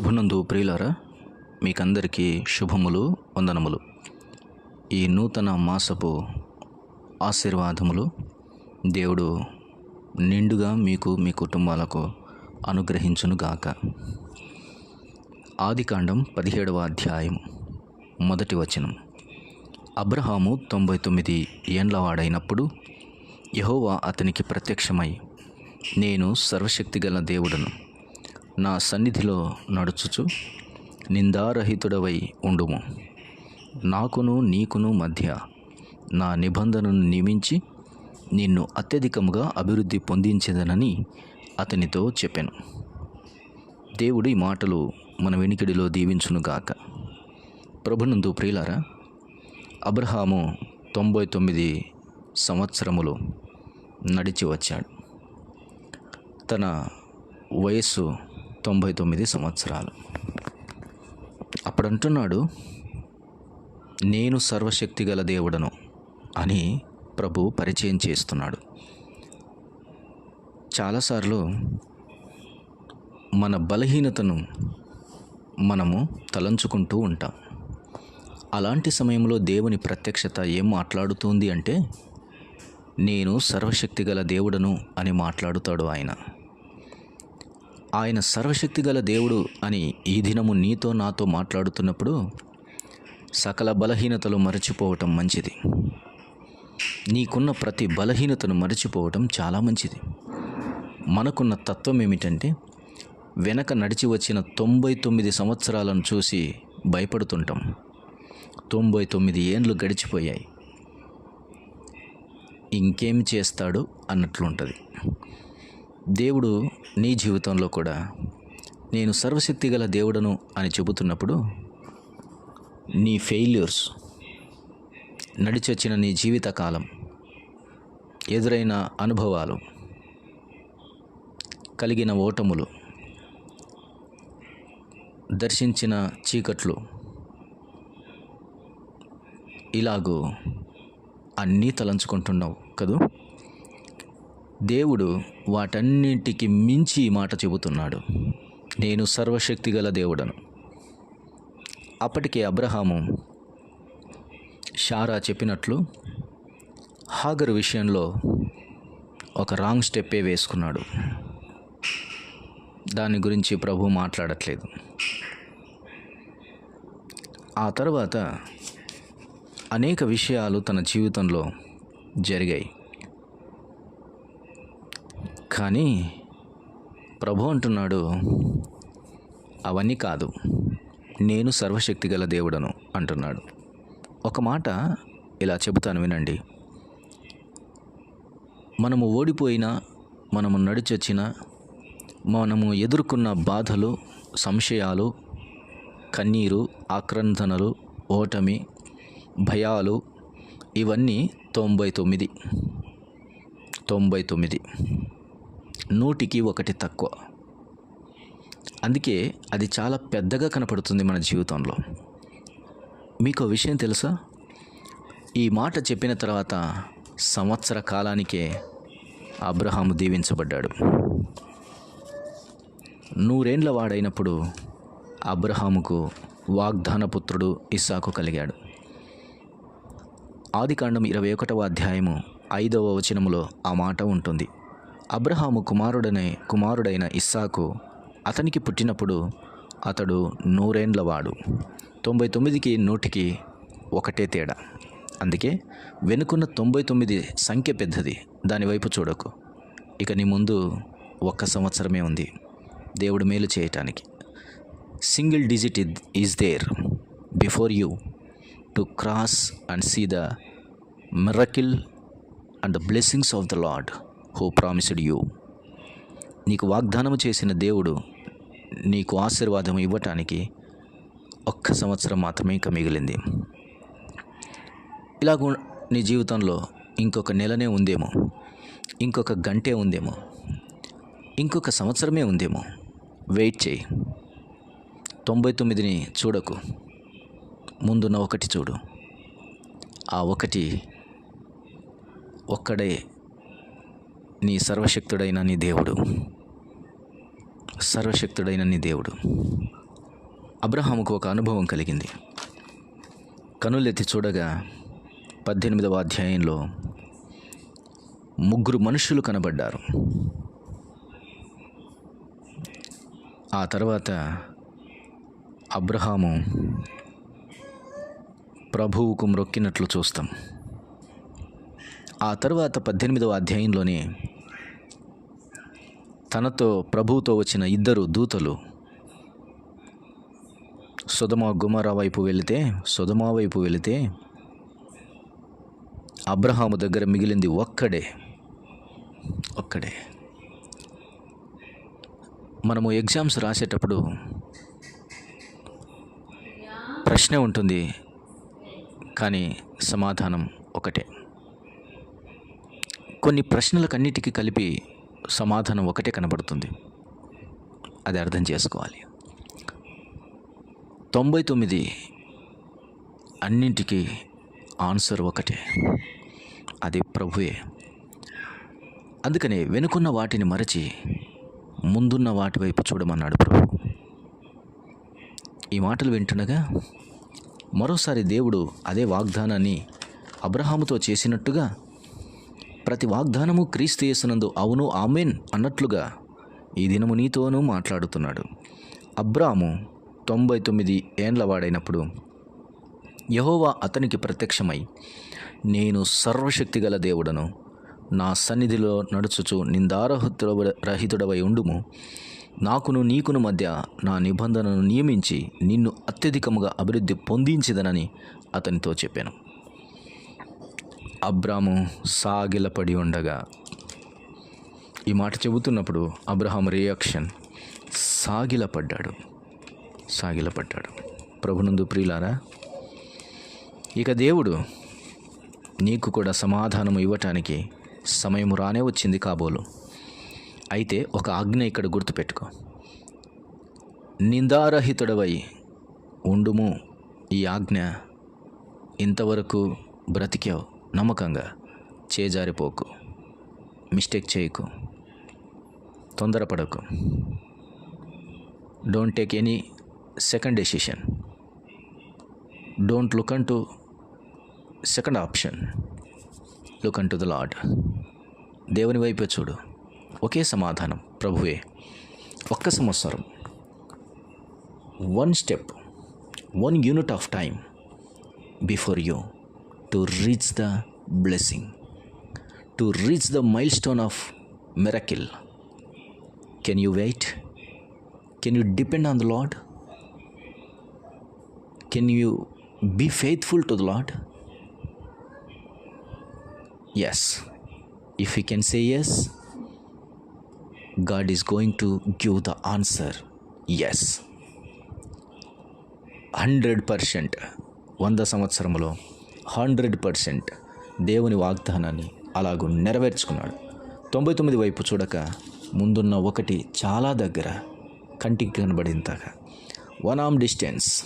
ప్రభునందు ప్రియులారా మీకందరికీ శుభములు వందనములు. ఈ నూతన మాసపు ఆశీర్వాదములు దేవుడు నిండుగా మీకు మీ కుటుంబాలకు అనుగ్రహించునుగాక. ఆదికాండం పదిహేడవ అధ్యాయం మొదటి వచనం. అబ్రహాము తొంభై తొమ్మిది ఏండ్లవాడైనప్పుడు యహోవా అతనికి ప్రత్యక్షమై నేను సర్వశక్తిగల దేవుడను నా సన్నిధిలో నడుచుచు నిందారహితుడవై ఉండుము. నాకును నీకును మధ్య నా నిబంధనను నియమించి నిన్ను అత్యధికముగా అభివృద్ధి పొందించేదనని అతనితో చెప్పాను. దేవుడు ఈ మాటలు మన వెనికిడిలో దీవించునుగాక ప్రభునందు ప్రియులారా అబ్రహాము తొంభై తొమ్మిది సంవత్సరములు నడిచి వచ్చాడు తన వయస్సు తొంభై తొమ్మిది సంవత్సరాలు. అప్పుడు అంటున్నాడు నేను సర్వశక్తి గల దేవుడను అని ప్రభు పరిచయం చేస్తున్నాడు. చాలాసార్లు మన బలహీనతను మనము తలంచుకుంటూ ఉంటాం. అలాంటి సమయంలో దేవుని ప్రత్యక్షత ఏం మాట్లాడుతుంది అంటే నేను సర్వశక్తి గల దేవుడను అని మాట్లాడుతాడు ఆయన. ఆయన సర్వశక్తి గల దేవుడు అని ఈ దినము నీతో నాతో మాట్లాడుతున్నప్పుడు సకల బలహీనతలు మరచిపోవటం మంచిది. నీకున్న ప్రతి బలహీనతను మరచిపోవటం చాలా మంచిది. మనకున్న తత్వం ఏమిటంటే వెనక నడిచి వచ్చిన తొంభై తొమ్మిది సంవత్సరాలను చూసి భయపడుతుంటాం. తొంభై తొమ్మిది ఏండ్లు గడిచిపోయాయి. ఇంకేం చేస్తాడు అన్నట్లుంటుంది. దేవుడు నీ జీవితంలో కూడా నేను సర్వశక్తి గల దేవుడను అని చెబుతున్నప్పుడు నీ ఫెయిల్యూర్స్ నడిచొచ్చిన నీ జీవితకాలం ఎదురైన అనుభవాలు కలిగిన ఓటములు దర్శించిన చీకట్లు ఇలాగూ అన్నీ తలంచుకుంటున్నావు కదూ? దేవుడు వాటన్నింటికి మించి ఈ మాట చెబుతున్నాడు. నేను సర్వశక్తి గల దేవుడను. అప్పటికే అబ్రహాము షారా చెప్పినట్లు హాగర్ విషయంలో ఒక రాంగ్ స్టెప్పే వేసుకున్నాడు. దాని గురించి ప్రభు మాట్లాడట్లేదు. ఆ తర్వాత అనేక విషయాలు తన జీవితంలో జరిగాయి. కానీ ప్రభు అంటున్నాడు అవన్నీ కాదు నేను సర్వశక్తి గల దేవుడను అంటున్నాడు. ఒక మాట ఇలా చెబుతాను వినండి. మనము ఓడిపోయినా మనము నడిచొచ్చిన మనము ఎదుర్కొన్న బాధలు సంశయాలు కన్నీరు ఆక్రందనలు ఓటమి భయాలు ఇవన్నీ తొంభై తొమ్మిది. తొంభై తొమ్మిది. నూటికి ఒకటి తక్కువ. అందుకే అది చాలా పెద్దగా కనపడుతుంది మన జీవితంలో. మీకు విషయం తెలుసా? ఈ మాట చెప్పిన తర్వాత సంవత్సర కాలానికే అబ్రహాము దీవించబడ్డాడు. నూరేండ్ల వాడైనప్పుడు అబ్రహాముకు వాగ్దాన పుత్రుడు ఇస్సాకు కలిగాడు. ఆదికాండం ఇరవై ఒకటవ అధ్యాయము ఐదవ వచనములో ఆ మాట ఉంటుంది. అబ్రహాము కుమారుడనే కుమారుడైన ఇస్సాకు అతనికి పుట్టినప్పుడు అతడు నూరేండ్లవాడు. తొంభై తొమ్మిదికి నూటికి ఒకటే తేడా. అందుకే వెనుకున్న తొంభై తొమ్మిది సంఖ్య పెద్దది. దానివైపు చూడకు. ఇక నీ ముందు ఒక్క సంవత్సరమే ఉంది. దేవుడు మేలు చేయటానికి. Single digit is there before you to cross and see the miracle and the blessings of the lord who promised you నీకు వాగ్దానం చేసిన దేవుడు నీకు ఆశీర్వాదం ఇవ్వటానికి ఒక్క సంవత్సరం మాత్రమే ఇంకా మిగిలింది. ఇలాగ నీ జీవితంలో ఇంకొక నెలనే ఉందేమో ఇంకొక గంటే ఉందేమో ఇంకొక సంవత్సరమే ఉందేమో వెయిట్ చేయి. తొంభై తొమ్మిదిని చూడకు ముందున్న ఒకటి చూడు. ఆ ఒకటి ఒక్కడే నీ సర్వశక్తుడైన నీ దేవుడు. సర్వశక్తుడైన నీ దేవుడు. అబ్రహాముకు ఒక అనుభవం కలిగింది. కనులెత్తి చూడగా పద్దెనిమిదవ అధ్యాయంలో ముగ్గురు మనుషులు కనబడ్డారు. ఆ తర్వాత అబ్రహాము ప్రభువుకు మ్రొక్కినట్లు చూస్తాం. ఆ తర్వాత పద్దెనిమిదవ అధ్యాయంలోనే తనతో ప్రభువుతో వచ్చిన ఇద్దరు దూతలు సుధమ గుమర వైపు వెళితే సుధమా వైపు వెళితే అబ్రహాము దగ్గర మిగిలింది ఒక్కడే. ఒక్కడే. మనము ఎగ్జామ్స్ రాసేటప్పుడు ప్రశ్న ఉంటుంది కానీ సమాధానం ఒకటే. కొన్ని ప్రశ్నలకన్నిటికీ కలిపి సమాధానం ఒకటే కనబడుతుంది. అది అర్థం చేసుకోవాలి. తొంభై తొమ్మిది అన్నింటికీ ఆన్సర్ ఒకటే. అది ప్రభువే. అందుకనే వెనుకున్న వాటిని మరచి ముందున్న వాటి వైపు చూడమన్నాడు ప్రభు. ఈ మాటలు వింటుండగా మరోసారి దేవుడు అదే వాగ్దానాన్ని అబ్రహాముతో చేసినట్టుగా ప్రతి వాగ్దానము క్రీస్తుయేసునందు అవును ఆమెన్ అన్నట్లుగా ఈ దినము నీతోనూ మాట్లాడుతున్నాడు. అబ్రాము తొంభై తొమ్మిది ఏండ్లవాడైనప్పుడు యహోవా అతనికి ప్రత్యక్షమై నేను సర్వశక్తిగల దేవుడను నా సన్నిధిలో నడుచుచు నిందారహితుడ రహితుడవై ఉండుము. నాకును నీకును మధ్య నా నిబంధనను నియమించి నిన్ను అత్యధికముగా అభివృద్ధి పొందించదనని అతనితో చెప్పాను. అబ్రాము సాగిలపడి ఉండగా ఈ మాట చెబుతున్నప్పుడు అబ్రహాం రియాక్షన్ సాగిలపడ్డాడు. సాగిలపడ్డాడు. ప్రభునందు ప్రియులారా ఇక దేవుడు నీకు కూడా సమాధానం ఇవ్వటానికి సమయం రానే వచ్చింది కాబోలు. అయితే ఒక ఆజ్ఞ ఇక్కడ గుర్తుపెట్టుకో. నిందారహితుడవై ఉండుము ఈ ఆజ్ఞ. ఇంతవరకు బ్రతికావు. నమ్మకంగా చేజారిపోకు. మిస్టేక్ చేయకు. తొందరపడకు. Don't take any second decision. Don't look unto second option. Look unto the lord దేవుని వైపే చూడు. ఒకే సమాధానం. ప్రభువే ఒక్క సంవత్సరం. One step. One unit of time before you. to reach the blessing to reach the milestone of miracle can you wait can you depend on the Lord can you be faithful to the Lord yes if you can say yes God is going to give the answer yes hundred percent వంద సంవత్సరంలో hundred percent దేవుని వాగ్దానాన్ని అలాగూ నెరవేర్చుకున్నాడు. తొంభై తొమ్మిది వైపు చూడక ముందున్న ఒకటి చాలా దగ్గర కంటికి కనబడేంతగా. వన్ ఆమ్ డిస్టెన్స్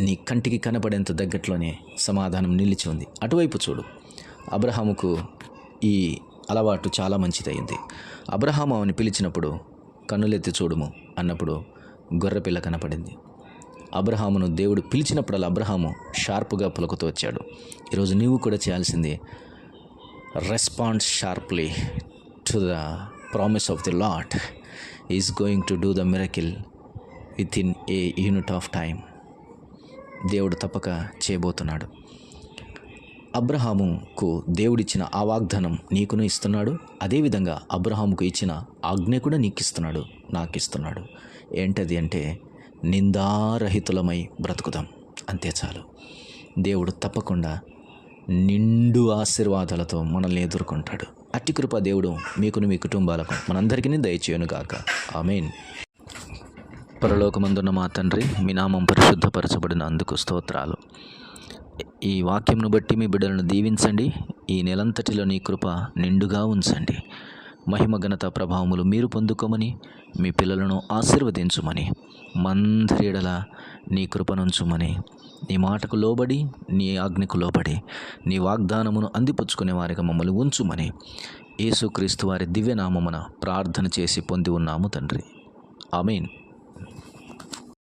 నీ కంటికి కనపడేంత దగ్గరలోనే సమాధానం నిలిచి ఉంది. అటువైపు చూడు. అబ్రహాముకు ఈ అలవాటు చాలా మంచిదయింది. అబ్రహాము అని పిలిచినప్పుడు కన్నులెత్తి చూడుము అన్నప్పుడు గొర్రెపిల్ల కనపడింది. అబ్రహామును దేవుడు పిలిచినప్పుడల్లా అబ్రహాము షార్ప్గా పులకతో వచ్చాడు. ఈరోజు నీవు కూడా చేయాల్సింది response sharply to the promise of the lord is going to do the miracle within a unit of time దేవుడు తప్పక చేయబోతున్నాడు. అబ్రహాముకు దేవుడిచ్చిన ఆ వాగ్దానం నీకును ఇస్తున్నాడు. అదేవిధంగా అబ్రహాముకు ఇచ్చిన ఆజ్ఞ కూడా నీకు ఇస్తున్నాడు నాకు ఇస్తున్నాడు ఏంటది అంటే నిందారహితులమై బ్రతుకుదాం. అంతే చాలు. దేవుడు తప్పకుండా నిండు ఆశీర్వాదాలతో మనల్ని ఎదుర్కొంటాడు. అట్టి కృప దేవుడు మీకును మీ కుటుంబాలకు మనందరికీ దయచేయను గాక. ఆమెన్. పరలోకమందున్న మా తండ్రి మీ నామం పరిశుద్ధపరచబడిన అందుకు స్తోత్రాలు. ఈ వాక్యంను బట్టి మీ బిడ్డలను దీవించండి. ఈ నెలంతటిలో నీ కృప నిండుగా ఉంచండి. మహిమ ఘనత ప్రభావములు మీరు పొందుకోమని మీ పిల్లలను ఆశీర్వదించుమని మందరిడల నీ కృపనుంచుమని నీ మాటకు లోబడి నీ ఆజ్ఞకు లోబడి నీ వాగ్దానమును అందిపుచ్చుకునే వారిగా మమ్మల్ని ఉంచుమని యేసుక్రీస్తు వారి దివ్యనామమున ప్రార్థన చేసి పొంది ఉన్నాము తండ్రి. ఆమెన్.